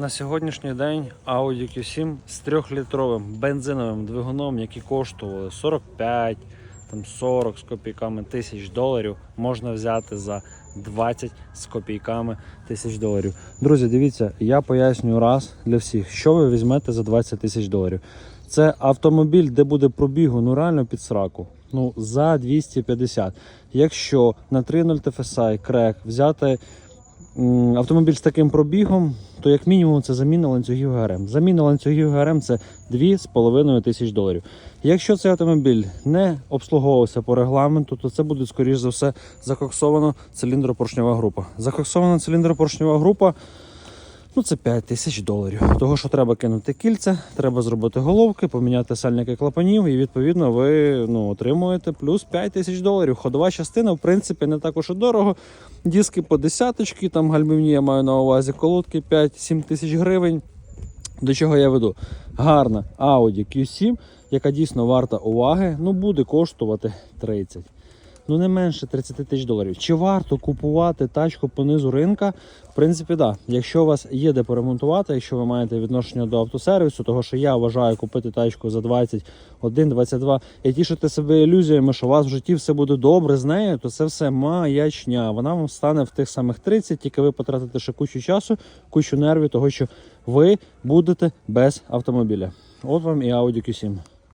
На сьогоднішній день Audi Q7 з 3-літровим бензиновим двигуном, які коштували 45, там 40 з копійками тисяч доларів, можна взяти за 20 з копійками тисяч доларів. Друзі, дивіться, я пояснюю раз для всіх, що ви візьмете за 20 тисяч доларів. Це автомобіль, де буде пробігу ну реально під сраку. Ну за 250. Якщо на 3.0 TFSI крек взяти автомобіль з таким пробігом, то як мінімум це заміна ланцюгів ГРМ. Заміна ланцюгів ГРМ це 2,5 тисяч доларів. Якщо цей автомобіль не обслуговувався по регламенту, то це буде скоріш за все закоксована циліндропоршньова група. Закоксована циліндропоршньова група. Ну, це 5 тисяч доларів. Того, що треба кинути кільця, треба зробити головки, поміняти сальники клапанів, і відповідно ви ну, отримуєте плюс 5 тисяч доларів. Ходова частина, в принципі, не також і дорого. Диски по десяточки, там гальмівні я маю на увазі, колодки 5-7 тисяч гривень. До чого я веду? Гарна Audi Q7, яка дійсно варта уваги, ну буде коштувати 30. Ну не менше 30 тисяч доларів. Чи варто купувати тачку по низу ринка? В принципі. Да. Якщо у вас є де поремонтувати, якщо ви маєте відношення до автосервісу, того що я вважаю купити тачку за 21-22 і тішити себе ілюзіями, що у вас в житті все буде добре з нею, то це все маячня. Вона вам стане в тих самих 30, тільки ви потратите ще кучу часу, кучу нервів, того що ви будете без автомобіля. От вам і Audi Q7.